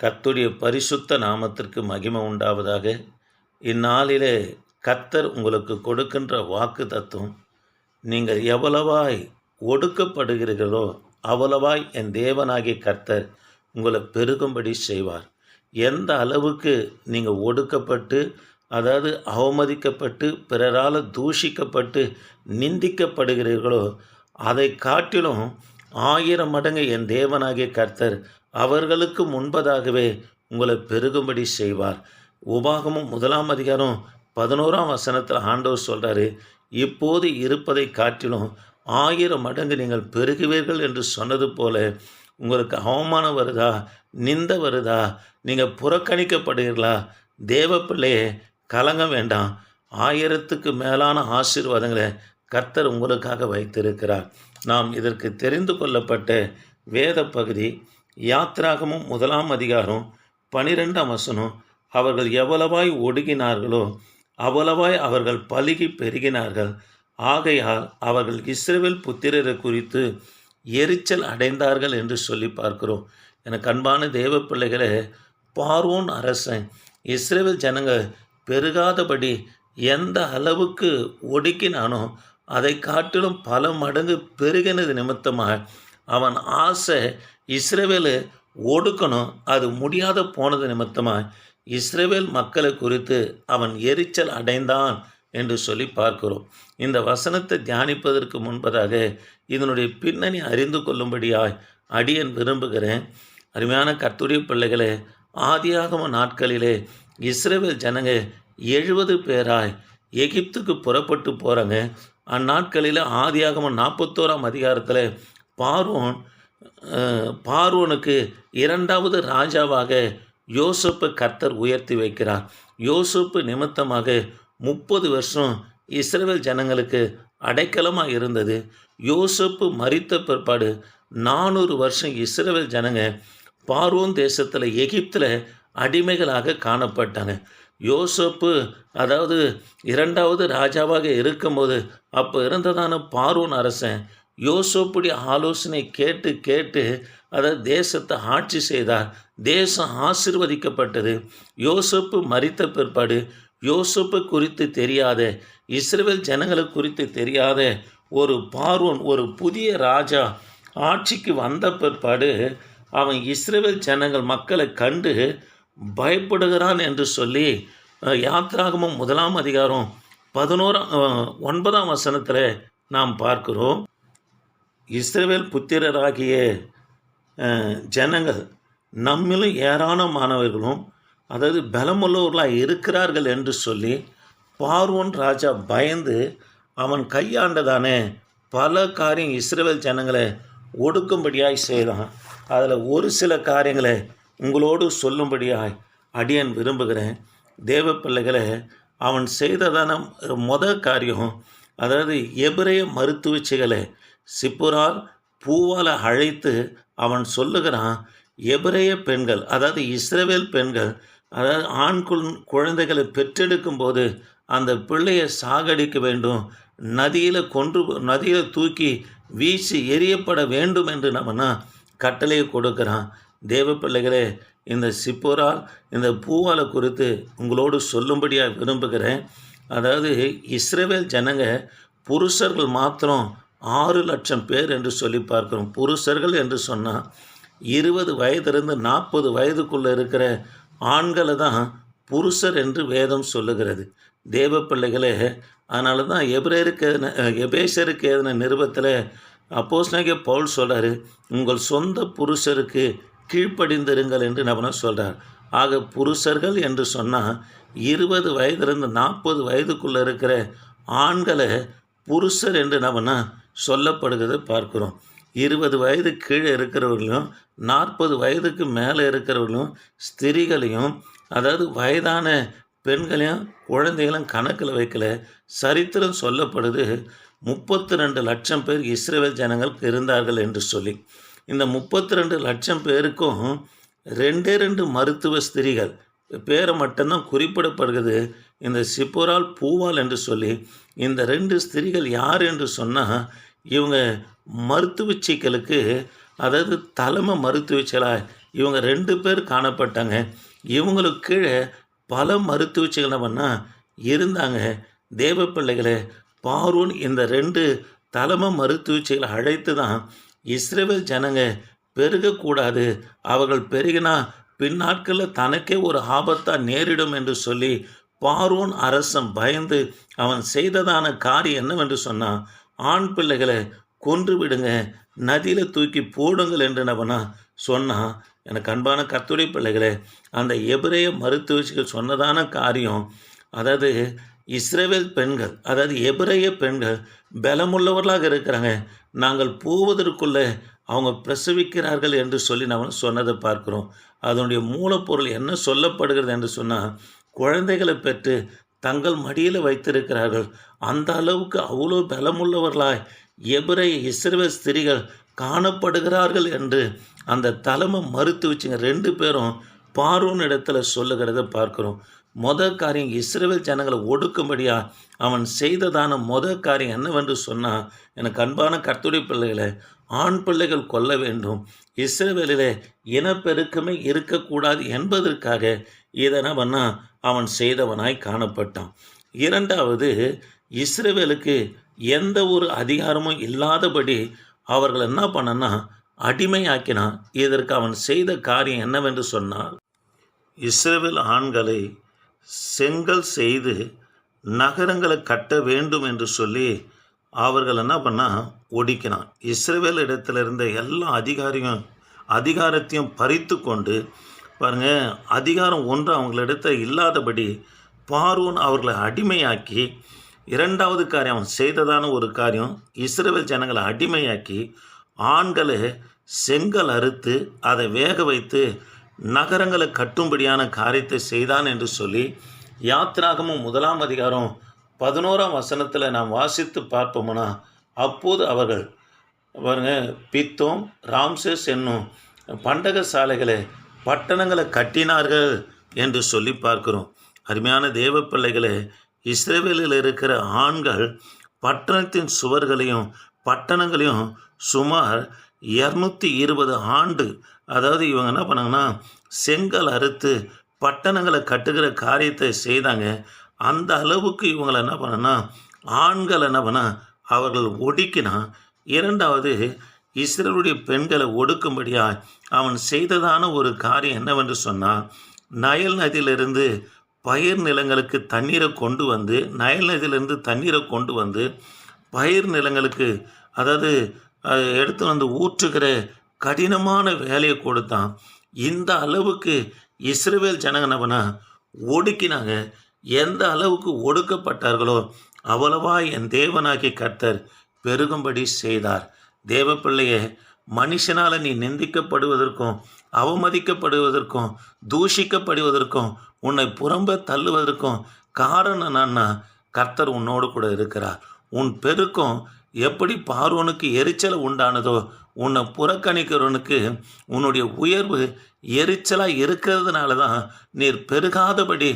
கத்துடைய பரிசுத்த நாமத்திற்கு மகிமை உண்டாவதாக. இந்நாளிலே கர்த்தர் உங்களுக்கு கொடுக்கின்ற வாக்கு தத்துவம் நீங்கள் எவ்வளவாய் ஒடுக்கப்படுகிறீர்களோ அவ்வளவாய் என் தேவனாகிய கர்த்தர் உங்களை பெருகும்படி செய்வார். எந்த அளவுக்கு நீங்கள் ஒடுக்கப்பட்டு அதாவது அவமதிக்கப்பட்டு பிறரால் தூஷிக்கப்பட்டு நிந்திக்கப்படுகிறீர்களோ அதை காட்டிலும் ஆயிரம் மடங்கு என் தேவனாகிய கர்த்தர் அவர்களுக்கு முன்பதாகவே உங்களை பெருகும்படி செய்வார். உபாகமும் முதலாம் அதிகாரம் பதினோராம் வசனத்தில் ஆண்டவர் சொல்கிறாரு இப்போது இருப்பதை காட்டிலும் ஆயிரம் மடங்கு நீங்கள் பெருகுவீர்கள் என்று சொன்னது போல உங்களுக்கு அவமானம் வருதா? நிந்த வருதா? நீங்கள் புறக்கணிக்கப்படுகிறீர்களா தேவ பிள்ளையே கலங்க வேண்டாம். ஆயிரத்துக்கு மேலான ஆசீர்வாதங்களை கர்த்தர் உங்களுக்காக வைத்திருக்கிறார். நாம் இதற்கு தெரிந்து கொள்ளப்பட்ட வேத பகுதி யாத்ராகமும் முதலாம் அதிகாரம் பனிரெண்டாம் வசனம் அவர்கள் எவ்வளவாய் ஒடுகினார்களோ அவ்வளவாய் அவர்கள் பழுகி பெருகினார்கள். ஆகையால் அவர்கள் இஸ்ரேவேல் புத்திரரை குறித்து எரிச்சல் அடைந்தார்கள் என்று சொல்லி பார்க்கிறோம். எனக்கு அன்பான தேவ பிள்ளைகளே பார்வோன் அரசன் இஸ்ரேவேல் ஜனங்க பெருகாதபடி எந்த அளவுக்கு ஒடுக்கினானோ அதை காட்டிலும் பல மடங்கு பெருகினது நிமித்தமாக அவன் ஆசை இஸ்ரேவேலு ஒடுக்கணும். அது முடியாத போனது நிமித்தமாக இஸ்ரேவேல் மக்களை குறித்து அவன் எரிச்சல் அடைந்தான் என்று சொல்லி பார்க்கிறோம். இந்த வசனத்தை தியானிப்பதற்கு முன்பதாக இதனுடைய பின்னணி அறிந்து கொள்ளும்படியாய் அடியன் விரும்புகிறேன். அருமையான கர்த்துடைய பிள்ளைகளே ஆதியாகம நாட்களிலே இஸ்ரேவேல் ஜனங்க எழுபது பேராய் எகிப்துக்கு புறப்பட்டு போகிறாங்க அந்நாட்களில் ஆதியாகம நாற்பத்தோராம் அதிகாரத்தில் பார்வோன் பார்வோனுக்கு இரண்டாவது ராஜாவாக யோசப்பு கர்த்தர் உயர்த்தி வைக்கிறார். யோசப்பு நிமித்தமாக முப்பது வருஷம் இஸ்ரேல் ஜனங்களுக்கு அடைக்கலமாக இருந்தது. யோசப்பு மறித்த பிற்பாடு நானூறு வருஷம் இஸ்ரேல் ஜனங்க பார்வோன் தேசத்தில் எகிப்தில் அடிமைகளாக காணப்பட்டாங்க. யோசப்பு அதாவது இரண்டாவது ராஜாவாக இருக்கும்போது அப்போ இருந்ததான பார்வோன் அரசன் யோசோப்புடைய ஆலோசனை கேட்டு கேட்டு அதை தேசத்தை ஆட்சி செய்தார். தேசம் ஆசிர்வதிக்கப்பட்டது. யோசப்பு மறித்த பிற்பாடு யோசப்பு குறித்து தெரியாத இஸ்ரேல் ஜனங்களை குறித்து தெரியாத ஒரு பார்வன் ஒரு புதிய ராஜா ஆட்சிக்கு வந்த பிற்பாடு அவன் இஸ்ரேல் ஜனங்கள் மக்களை கண்டு பயப்படுகிறான் என்று சொல்லி யாத்ராகமும் முதலாம் அதிகாரம் பதினோராம் ஒன்பதாம் வசனத்தில் நாம் பார்க்கிறோம். இஸ்ரேல் புத்திரராகிய ஜனங்கள் நம்மிலும் ஏராளமானவர்களும் அதாவது பலமுள்ளவர்களாக இருக்கிறார்கள் என்று சொல்லி பார்வோன் ராஜா பயந்து அவன் கையாண்டதானே பல காரியம் இஸ்ரேல் ஜனங்களை ஒடுக்கும்படியாய் செய்தான். அதில் ஒரு சில காரியங்களை உங்களோடு சொல்லும்படியாய் அடியன் விரும்புகிறேன். தேவ பிள்ளைகளை அவன் செய்ததான மொத காரியம் அதாவது எபிரேய மருத்துவச்சிகளை சிப்புரால் பூவால் அழைத்து அவன் சொல்லுகிறான் எபிரேய பெண்கள் அதாவது இஸ்ரேவேல் பெண்கள் அதாவது ஆண் குழந்தைகளை பெற்றெடுக்கும் போது அந்த பிள்ளையை சாகடிக்க வேண்டும் நதியில் கொன்று நதியில் தூக்கி வீசி எரியப்பட வேண்டும் என்று நம்மனா கட்டளையை கொடுக்குறான். தேவ பிள்ளைகளே இந்த சிப்போரால் இந்த பூவாலை குறித்து உங்களோடு சொல்லும்படியாக விரும்புகிறேன். அதாவது இஸ்ரேவேல் ஜனங்க புருஷர்கள் மாத்திரம் ஆறு லட்சம் பேர் என்று சொல்லி பார்க்கிறோம். புருஷர்கள் என்று சொன்னால் இருபது வயதிலிருந்து நாற்பது வயதுக்குள்ளே இருக்கிற ஆண்களை தான் புருஷர் என்று வேதம் சொல்லுகிறது. தேவ பிள்ளைகளே அதனால தான் எபிரேருக்கு எதின எபேசருக்கு எதுன நிருபத்தில் அப்போஸ் பவுல் சொல்கிறார் உங்கள் சொந்த புருஷருக்கு கீழ்ப்படிந்திருங்கள் என்று நபன சொல்கிறார் ஆக புருஷர்கள் என்று சொன்னால் இருபது வயதிலிருந்து நாற்பது வயதுக்குள்ளே இருக்கிற ஆண்களை புருஷர் என்று நபனா சொல்லப்படுகிறத பார்க்குறோம். இருபது வயது கீழே இருக்கிறவர்களும் நாற்பது வயதுக்கு மேலே இருக்கிறவர்களும் ஸ்திரிகளையும் அதாவது வயதான பெண்களையும் குழந்தைகளும் கணக்கில் வைக்கல. சரித்திரம் சொல்லப்படுது முப்பத்தி ரெண்டு லட்சம் பேர் இஸ்ரேல் ஜனங்களுக்கு இருந்தார்கள் என்று சொல்லி. இந்த முப்பத்தி ரெண்டு லட்சம் பேருக்கும் ரெண்டே ரெண்டு மருத்துவ ஸ்திரிகள் பேரை மட்டும்தான் குறிப்பிடப்படுகிறது. இந்த சிப்புரால் பூவால் என்று சொல்லி இந்த ரெண்டு ஸ்திரிகள் யார் என்று சொன்னால் இவங்க மருத்துவ சிக்கலுக்கு அதாவது தலைமை மருத்துவ செயலாக இவங்க ரெண்டு பேர் காணப்பட்டாங்க. இவங்களுக்கு கீழே பல மருத்துவ என்ன இருந்தாங்க. தேவ பிள்ளைகளை பார்வன் இந்த ரெண்டு தலைமை மருத்துவ செயலை அழைத்து தான் இஸ்ரேல் ஜனங்க பெருகக்கூடாது. அவர்கள் பெருகினா பின்னாட்களில் தனக்கே ஒரு ஆபத்தாக நேரிடும் என்று சொல்லி பார்வோன் அரசன் பயந்து அவன் செய்ததான காரியம் என்னவென்று சொன்னான் ஆண் பிள்ளைகளை கொன்று விடுங்க. நதியில் தூக்கி போடுங்கள் என்று நபனா சொன்னான் எனக்கு அன்பான கத்துரை பிள்ளைகளே அந்த எபிரேய மருத்துவச்சிகள் சொன்னதான காரியம் அதாவது இஸ்ரேவேல் பெண்கள் அதாவது எபிரேய பெண்கள் பலமுள்ளவர்களாக இருக்கிறாங்க. நாங்கள் போவதற்குள்ளே அவங்க பிரசவிக்கிறார்கள் என்று சொல்லி நாம் சொன்னதை பார்க்குறோம். அதனுடைய மூலப்பொருள் என்ன சொல்லப்படுகிறது என்று சொன்னால் குழந்தைகளை பெற்று தங்கள் மடியில் வைத்திருக்கிறார்கள். அந்த அளவுக்கு அவ்வளோ பலமுள்ளவர்களாய் எபிரேய இஸ்ரேல் ஸ்திரிகள் காணப்படுகிறார்கள் என்று அந்த தலைமை மறுத்து வச்சுங்க. ரெண்டு பேரும் பார்வோன் இடத்துல சொல்லுகிறத பார்க்குறோம். மொத காரியம் இஸ்ரேல் ஜனங்களை ஒடுக்கும்படியா அவன் செய்ததான மொத காரியம் என்னவென்று சொன்னால் எனக்கு அன்பான கர்த்துடைய பிள்ளைகளை ஆண் பிள்ளைகள் கொல்ல வேண்டும். இஸ்ரேவேலிலே இனப்பெருக்கமே இருக்கக்கூடாது என்பதற்காக இதனவனா அவன் செய்தவனாய் காணப்பட்டான். இரண்டாவது இஸ்ரேவேலுக்கு எந்த ஒரு அதிகாரமும் இல்லாதபடி அவர்கள் என்ன பண்ணனா அடிமையாக்கினான். இதற்கு அவன் செய்த காரியம் என்னவென்று சொன்னால் இஸ்ரேவேல் ஆண்களை செங்கல் செய்து நகரங்களை கட்ட வேண்டும் என்று சொல்லி அவர்கள் என்ன பண்ணால் ஒடிக்கினான். இஸ்ரேவேல் இடத்துல இருந்த எல்லா அதிகாரியும் அதிகாரத்தையும் பறித்து கொண்டு பாருங்கள் அதிகாரம் ஒன்று அவங்களிடத்த இல்லாதபடி பார்வோன் அவர்களை அடிமையாக்கி இரண்டாவது காரியம் அவன் செய்ததான ஒரு காரியம் இஸ்ரேல் ஜனங்களை அடிமையாக்கி ஆண்களை செங்கல் அறுத்து அதை வேக வைத்து நகரங்களை கட்டும்படியான காரியத்தை செய்தான் என்று சொல்லி யாத்ராகமும் முதலாம் அதிகாரம் பதினோராம் வசனத்தில் நாம் வாசித்து பார்ப்போம்னா அப்போது அவர்கள் பாருங்க பித்தோம் ராம்சேஸ் என்னும் பண்டக சாலைகளை பட்டணங்களை கட்டினார்கள் என்று சொல்லி பார்க்கிறோம். அருமையான தேவ பிள்ளைகளே இஸ்ரேவேலில் இருக்கிற ஆண்கள் பட்டணத்தின் சுவர்களையும் பட்டணங்களையும் சுமார் இரநூத்தி இருபது ஆண்டு அதாவது இவங்க என்ன பண்ணாங்கன்னா செங்கல் அறுத்து பட்டணங்களை கட்டுகிற காரியத்தை செய்தாங்க. அந்த அளவுக்கு இவங்களை என்ன பண்ணனா ஆண்கள் என்ன பண்ணால் அவர்கள் ஒடுக்கினா இரண்டாவது இஸ்ரேலுடைய பெண்களை ஒடுக்கும்படியாக அவன் செய்ததான ஒரு காரியம் என்னவென்று சொன்னால் நயல் நதியிலிருந்து பயிர் நிலங்களுக்கு தண்ணீரை கொண்டு வந்து நயல் நதியிலிருந்து தண்ணீரை கொண்டு வந்து பயிர் நிலங்களுக்கு அதாவது எடுத்து வந்து ஊற்றுகிற கடினமான வேலையை கொடுத்தான். இந்த அளவுக்கு இஸ்ரேல் ஜனகனவனா ஒடுக்கினாங்க. எந்த அளவுக்கு ஒடுக்கப்பட்டார்களோ அவ்வளவா என் தேவனாகி கர்த்தர் பெருகும்படி செய்தார். தேவ மனுஷனால் நீ நிந்திக்கப்படுவதற்கும் அவமதிக்கப்படுவதற்கும் தூஷிக்கப்படுவதற்கும் உன்னை புறம்ப தள்ளுவதற்கும் காரணம் என்னன்னா கர்த்தர் உன்னோடு கூட இருக்கிறார். உன் பெருக்கம் எப்படி பார்வனுக்கு எரிச்சல் உண்டானதோ உன்னை புறக்கணிக்கிறவனுக்கு உன்னுடைய உயர்வு எரிச்சலாக இருக்கிறதுனால தான் நீர் பெருகாதபடி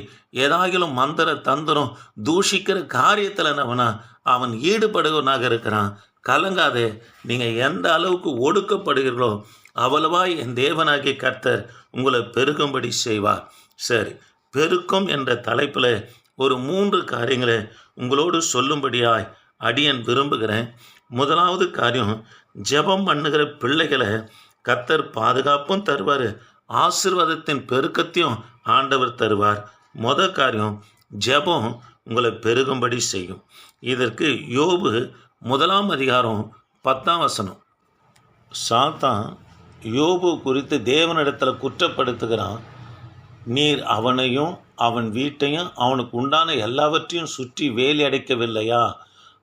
ஏதாகிலும் மந்திர தந்திரம் தூஷிக்கிற காரியத்தில் என்னவனா அவன் ஈடுபடுவனாக இருக்கிறான். கலங்காதே. நீங்கள் எந்த அளவுக்கு ஒடுக்கப்படுகிறீர்களோ அவ்வளவா என் தேவனாகி கர்த்தர் உங்களை பெருகும்படி செய்வார். சரி பெருக்கம் என்ற தலைப்பில் ஒரு மூன்று காரியங்களை உங்களோடு சொல்லும்படியாய் அடியன் விரும்புகிறேன். முதலாவது காரியம் ஜெபம் பண்ணுகிற பிள்ளைகளை கர்த்தர் பாதுகாப்பும் தருவார் ஆசீர்வாதத்தின் பெருக்கத்தையும் ஆண்டவர் தருவார். முத காரியம் ஜெபம் உங்களை பெருகும்படி செய்யும். இதற்கு யோபு முதலாம் அதிகாரம் பத்தாம் வசனம். சாத்தான் யோபு குறித்து தேவனிடத்தில் குற்றப்படுத்துகிறான். நீர் அவனையும் அவன் வீட்டையும் அவனுக்கு உண்டான எல்லாவற்றையும் சுற்றி வேலி அடைக்கவில்லையா?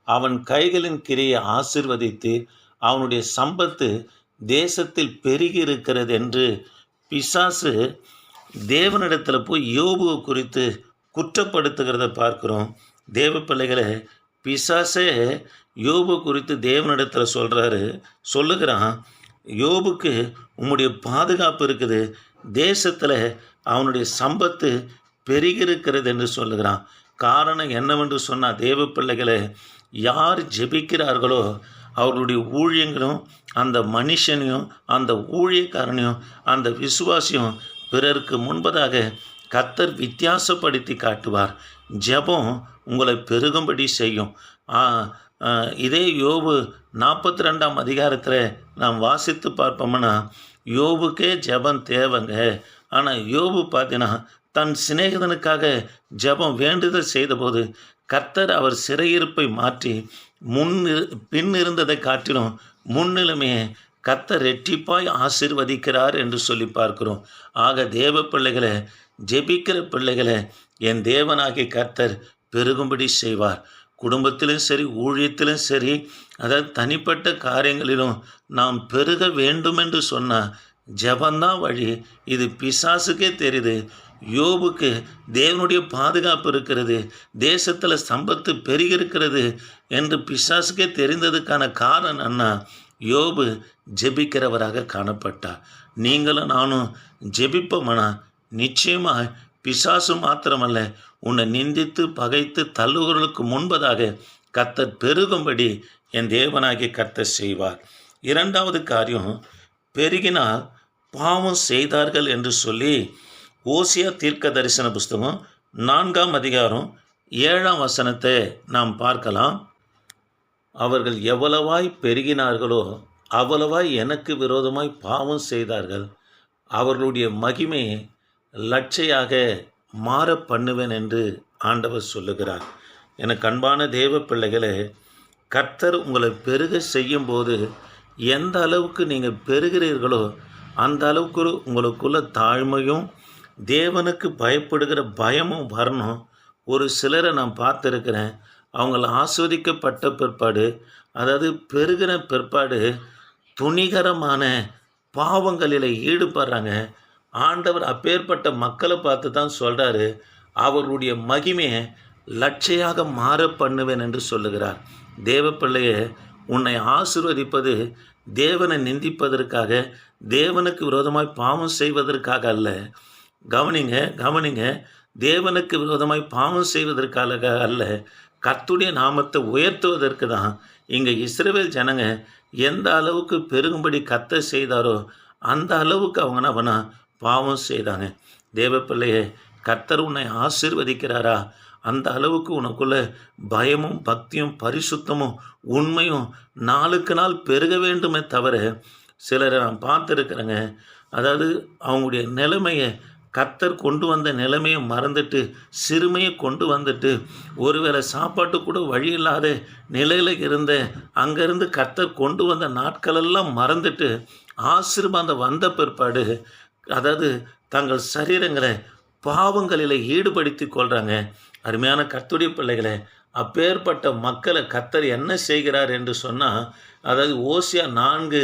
அவன் கைகளின் கிரியை ஆசிர்வதித்து அவனுடைய சம்பத்து தேசத்தில் பெருகி இருக்கிறது என்று பிசாசு தேவனிடத்தில் போய் யோபுவை குறித்து குற்றப்படுத்துகிறத பார்க்குறோம். தேவ பிள்ளைகளை பிசாசே யோபு குறித்து தேவனிடத்தில் சொல்கிறாரு சொல்லுகிறான் யோபுக்கு உம்முடைய பாதுகாப்பு இருக்குது தேசத்தில் அவனுடைய சம்பத்து பெருகிருக்கிறது என்று சொல்லுகிறான். காரணம் என்னவென்று சொன்னால் தேவ பிள்ளைகளை யார் ஜெபிக்கிறார்களோ அவர்களுடைய ஊழியங்களும் அந்த மனுஷனையும் அந்த ஊழியக்காரனையும் அந்த விசுவாசியும் பிறருக்கு முன்பதாக கத்தர் வித்தியாசப்படுத்தி காட்டுவார். ஜெபம் உங்களை பெருகும்படி செய்யும். இதே யோபு நாற்பத்தி ரெண்டாம் அதிகாரத்தில் நாம் வாசித்து பார்ப்போம்னா யோபுக்கே ஜெபம் தேவைங்க. ஆனால் யோபு பார்த்தீங்கன்னா தன் சிநேகிதனுக்காக ஜெபம் வேண்டுதல் செய்தபோது கர்த்தர் அவர் சிறையிருப்பை மாற்றி முன் பின் இருந்ததை காட்டிலும் முன்னிலைமையை கர்த்தர் ரெட்டிப்பாய் ஆசிர்வதிக்கிறார் என்று சொல்லி பார்க்கிறோம். ஆக தேவ பிள்ளைகளை ஜெபிக்கிற பிள்ளைகளை என் தேவனாகிய கர்த்தர் பெருகும்படி செய்வார். குடும்பத்திலும் சரி ஊழியத்திலும் சரி அதாவது தனிப்பட்ட காரியங்களிலும் நாம் பெருக வேண்டும் என்று சொன்னால் ஜெபந்தான் வழி. இது பிசாசுக்கே தெரியுது. யோபுக்கு தேவனுடைய பாதுகாப்பு இருக்கிறது. தேசத்தில் சம்பத்து பெருகிருக்கிறது என்று பிசாசுக்கே தெரிந்ததுக்கான காரணம் என்ன? யோபு ஜெபிக்கிறவராக காணப்பட்டார். நீங்களும் நானும் ஜெபிப்போமனா நிச்சயமாக பிசாசு மாத்திரமல்ல உன்னை நிந்தித்து பகைத்து தள்ளுவர்களுக்கு முன்பதாக கர்த்தர் பெருகும்படி என் தேவனாகி கர்த்தர் செய்வார். இரண்டாவது காரியம் பெருகினால் பாவம் செய்தார்கள் என்று சொல்லி ஓசியா தீர்க்க தரிசன புஸ்தகம் நான்காம் அதிகாரம் ஏழாம் வசனத்தை நாம் பார்க்கலாம். அவர்கள் எவ்வளவாய் பெருகினார்களோ அவ்வளவாய் எனக்கு விரோதமாய் பாவம் செய்தார்கள். அவர்களுடைய மகிமையை லட்சையாக மாற பண்ணுவேன் என்று ஆண்டவர் சொல்லுகிறார். எனக்கு அன்பான தேவ பிள்ளைகளே கர்த்தர் உங்களை பெருக செய்யும்போது எந்த அளவுக்கு நீங்கள் பெருகிறீர்களோ அந்த அளவுக்கு உங்களுக்குள்ள தாழ்மையும் தேவனுக்கு பயப்படுகிற பயமும் வரணும். ஒரு சிலரை நான் பார்த்துருக்கிறேன். அவங்கள ஆஸ்வதிக்கப்பட்ட பிற்பாடு அதாவது பெருகின பிற்பாடு துணிகரமான பாவங்களில் ஈடுபடுறாங்க. ஆண்டவர் அப்பேற்பட்ட மக்களை பார்த்து தான் சொல்கிறாரு அவருடைய மகிமையை லட்சையாக மாற பண்ணுவேன் என்று சொல்லுகிறார். தேவ பிள்ளையே உன்னை ஆசிர்வதிப்பது தேவனை நிந்திப்பதற்காக தேவனுக்கு விரோதமாய் பாவம் செய்வதற்காக அல்ல. கவனிங்க கவனிங்க தேவனுக்கு விரோதமாய் பாவம் செய்வதற்காக அல்ல கத்துடைய நாமத்தை உயர்த்துவதற்கு தான். இங்கே இஸ்ரேவேல் ஜனங்க எந்த அளவுக்கு பெருகும்படி கத்த செய்தாரோ அந்த அளவுக்கு அவங்க என்ன பாவம் செய்தாங்க தேவ பிள்ளையே கர்த்தர் உன்னை ஆசீர்வதிக்கிறாரா? அந்த அளவுக்கு உனக்குள்ள பயமும் பக்தியும் பரிசுத்தமும் உண்மையும் நாளுக்கு நாள் பெருக வேண்டுமே தவிர சிலரை நான் பார்த்துருக்குறேங்க. அதாவது அவங்களுடைய நிலைமையை கத்தர் கொண்டு வந்த நிலைமையை மறந்துட்டு சிறுமையை கொண்டு வந்துட்டு ஒருவேளை சாப்பாட்டு கூட வழி இல்லாத நிலையில் இருந்த அங்கேருந்து கத்தர் கொண்டு வந்த நாட்களெல்லாம் மறந்துட்டு ஆசீர்வாதம் வந்த பிற்பாடு அதாவது தங்கள் சரீரங்களை பாவங்களில் ஈடுபடுத்தி கொள்கிறாங்க அருமையான கத்துடைய பிள்ளைகளை அப்பேற்பட்ட மக்களை கத்தர் என்ன செய்கிறார் என்று சொன்னால் அதாவது ஓசியா நான்கு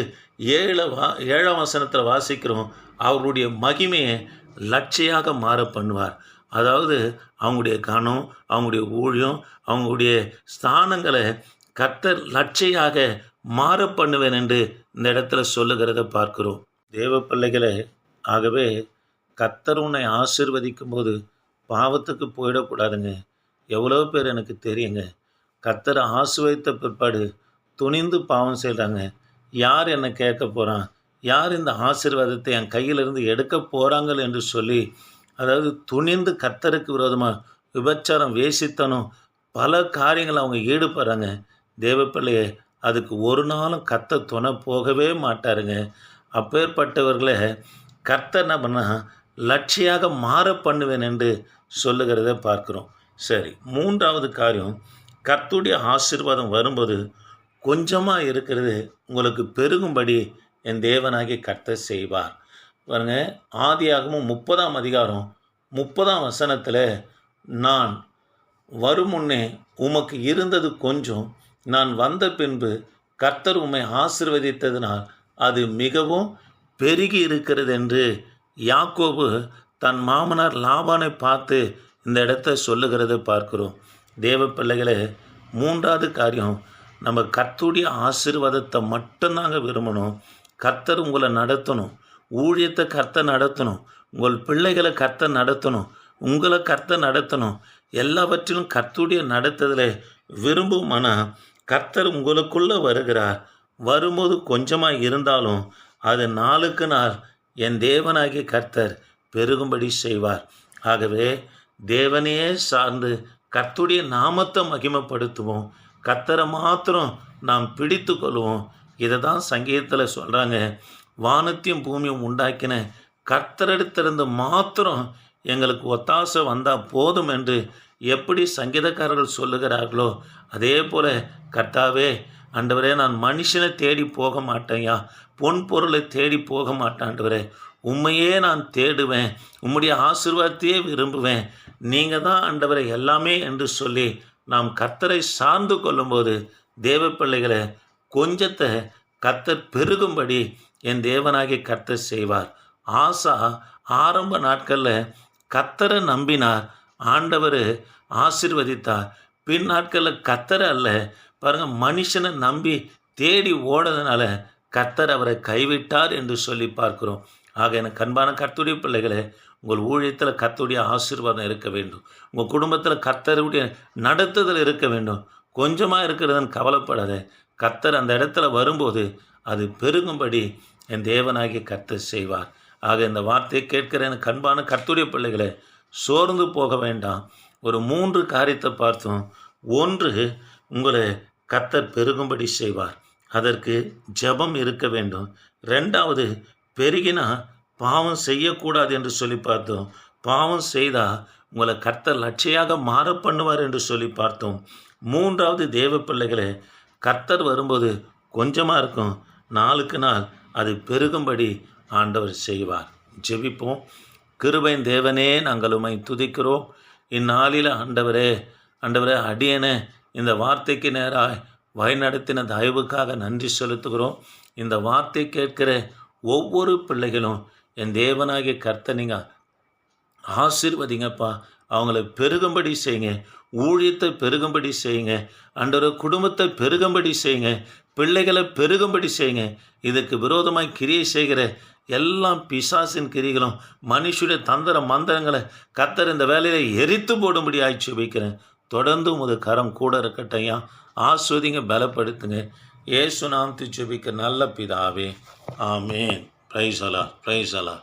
ஏழை வா ஏழாம் வசனத்தில் வாசிக்கிறோம் அவருடைய மகிமையை லட்சையாக மாற பண்ணுவார். அதாவது அவங்களுடைய கனம் அவங்களுடைய ஊழியம் அவங்களுடைய ஸ்தானங்களை கத்தர் லட்சையாக மாற பண்ணுவேன் என்று இந்த இடத்துல சொல்லுகிறத பார்க்கிறோம். தேவ பிள்ளைகளை ஆகவே கத்தர் உன்னை ஆசிர்வதிக்கும் போது பாவத்துக்கு போயிடக்கூடாதுங்க. எவ்வளோ பேர் எனக்கு தெரியுங்க. கத்தரை ஆசிர்வதித்த பிற்பாடு துணிந்து பாவம் செய்கிறாங்க யார் என்னை கேட்க போகிறான் யார் இந்த ஆசீர்வாதத்தை என் கையிலிருந்து எடுக்க போகிறாங்கள் என்று சொல்லி அதாவது துணிந்து கத்தருக்கு விரோதமாக விபச்சாரம் வேசித்தனம் பல காரியங்கள் அவங்க ஈடுபடுறாங்க. தேவப்பிள்ளையே அதுக்கு ஒரு நாளும் கத்த துணை போகவே மாட்டாருங்க. அப்பேற்பட்டவர்களை கர்த்தர் என்ன பண்ணால் லட்சியாக மாற பண்ணுவேன் என்று சொல்லுகிறத பார்க்குறோம். சரி மூன்றாவது காரியம் கர்த்துடைய ஆசீர்வாதம் வரும்போது கொஞ்சமாக இருக்கிறது உங்களுக்கு பெருகும்படி என் தேவனாகிய கர்த்தர் செய்வார். பாருங்க ஆதியாகமும் முப்பதாம் அதிகாரம் முப்பதாம் வசனத்தில் நான் வரும் முன்னே உமக்கு இருந்தது கொஞ்சம் நான் வந்த பின்பு கர்த்தர் உம்மை ஆசிர்வதித்ததினால் அது மிகவும் பெருகி இருக்கிறது என்று யாக்கோபு தன் மாமனார் லாபானை பார்த்து இந்த இடத்த சொல்லுகிறத பார்க்கிறோம். தேவ பிள்ளைகளை மூன்றாவது காரியம் நம்ம கர்த்தருடைய ஆசீர்வாதத்தை மட்டும்தாங்க விரும்பணும். கர்த்தர் உங்களை நடத்தணும். ஊழியத்தை கர்த்த நடத்தணும். உங்கள் பிள்ளைகளை கர்த்த நடத்தணும். உங்களை கர்த்தர் நடத்தணும். எல்லாவற்றிலும் கர்த்துடைய நடத்துதலை விரும்பும் மனம் கர்த்தர் உங்களுக்குள்ளே வருகிறார். வரும்போது கொஞ்சமாக இருந்தாலும் அது நாளுக்கு நாள் என் தேவனாகிய கர்த்தர் பெருகும்படி செய்வார். ஆகவே தேவனையே சார்ந்து கர்த்துடைய நாமத்தை மகிமைப்படுத்துவோம். கர்த்தரை மாத்திரம் நாம் பிடித்து கொள்வோம். இதை தான் சங்கீதத்தில் சொல்கிறாங்க வானத்தையும் பூமியும் உண்டாக்கின கர்த்தரிடத்திலிருந்து மாத்திரம் எங்களுக்கு ஒத்தாசை வந்தால் போதும் என்று எப்படி சங்கீதக்காரர்கள் சொல்லுகிறார்களோ அதே போல் கர்த்தாவே அண்டவரே நான் மனுஷனை தேடி போக மாட்டேன்யா பொன் பொருளை தேடி போக மாட்டான்றவரே உண்மையே நான் தேடுவேன் உம்முடைய ஆசிர்வாதத்தையே விரும்புவேன். நீங்கள் தான் ஆண்டவரை எல்லாமே என்று சொல்லி நாம் கர்த்தரை சார்ந்து கொள்ளும்போது தேவ பிள்ளைகளை கொஞ்சத்தை கர்த்தர் பெருகும்படி என் தேவனாகிய கர்த்தர் செய்வார். ஆசா ஆரம்ப நாட்களில் கர்த்தரை நம்பினார் ஆண்டவர் ஆசிர்வதித்தார். பின் நாட்களில் கர்த்தரை அல்ல பாருங்கள் மனுஷனை நம்பி தேடி ஓடுறதுனால கர்த்தர் அவரை கைவிட்டார் என்று சொல்லி பார்க்கிறோம். ஆக எனக்கு அன்பான கர்த்துடைய பிள்ளைகளே உங்கள் ஊழியத்தில் கர்த்தருடைய ஆசீர்வாதம் இருக்க வேண்டும். உங்கள் குடும்பத்தில் கர்த்தருடைய நடத்துதல் இருக்க வேண்டும். கொஞ்சமாக இருக்கிறதுன்னு கவலைப்படாத. கர்த்தர் அந்த இடத்துல வரும்போது அது பெருகும்படி என் தேவனாகிய கர்த்தர் செய்வார். ஆக இந்த வார்த்தையை கேட்கிற எனக்கு அன்பான கர்த்துடைய பிள்ளைகளை சோர்ந்து போக வேண்டாம். ஒரு மூன்று காரியத்தை பார்த்தோம். ஒன்று உங்களை கர்த்தர் பெருகும்படி செய்வார். அதற்கு ஜெபம் இருக்க வேண்டும். ரெண்டாவது பெருகினா பாவம் செய்யக்கூடாது என்று சொல்லி பார்த்தோம். பாவம் செய்தால் உங்களை கர்த்தர் லட்சியாக மாற பண்ணுவார் என்று சொல்லி பார்த்தோம். மூன்றாவது தேவ பிள்ளைகளே கர்த்தர் வரும்போது கொஞ்சமாக இருக்கும். நாளுக்கு நாள் அது பெருகும்படி ஆண்டவர் செய்வார். ஜெபிப்போம். கிருபையின் தேவனே நாங்கள் உமை துதிக்கிறோம். இந்நாளில் ஆண்டவரே ஆண்டவரே அடியனே இந்த வார்த்தைக்கு நேராக வழிநடத்தின தயவுக்காக நன்றி செலுத்துகிறோம். இந்த வார்த்தை கேட்கிற ஒவ்வொரு பிள்ளைகளும் என் தேவனாகிய கர்த்தர் நீங்கள் ஆசிர்வதிங்கப்பா. அவங்கள பெருகும்படி செய்யுங்க. ஊழியத்தை பெருகும்படி செய்யுங்க. அன்றொரு குடும்பத்தை பெருகும்படி செய்யுங்க. பிள்ளைகளை பெருகும்படி செய்யுங்க. இதுக்கு விரோதமாய் கிரியை செய்கிற எல்லாம் பிசாசின் கிரிகளும் மனுஷுடைய தந்திர மந்திரங்களை கத்தர் இந்த வேலையை எரித்து போடும்படி ஆய்ச்சி வைக்கிறேன் தொடர்ந்து உமது கரம் கூட இருக்கட்டையா ஆஸ்வதிங்க பலப்படுத்துங்க. ஏசு நாம் ஜெபிக்க நல்ல பிதாவே. ஆமேன். ப்ரைஸ் அலா ப்ரைஸ் அலா